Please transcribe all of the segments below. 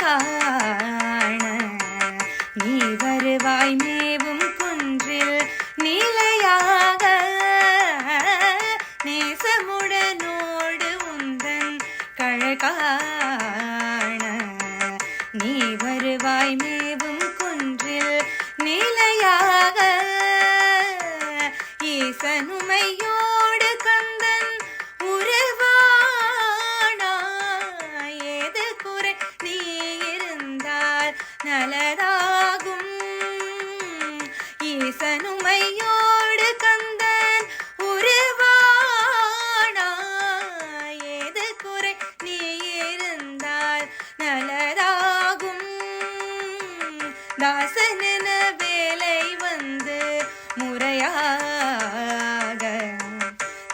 காண. நீ வருவாய் மேவும் குன்றில் நிலையாக. நேசமுடனோடு உந்தன் கழகாண நீ வருவாய் மேவும் குன்றில் நிலையாக. ஈசனுமையோ தாசனென வேலை வந்து முறையாக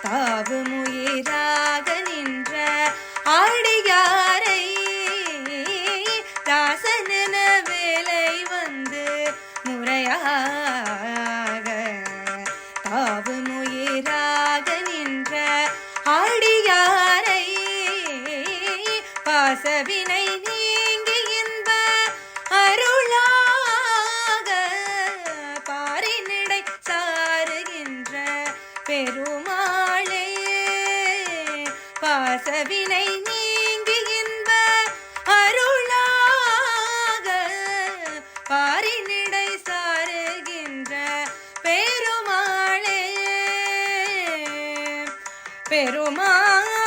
தாவு முயராக நின்ற ஆடியாரை தாசனென வேலை வந்து முறையாக தாவு முயராக நின்ற ஆடியாரை பாசவினை பெருமாளே பாசவினை நீங்கி இன்ப அருளாக பாரினிடை சாருகின்ற பெருமாளே பெருமாளே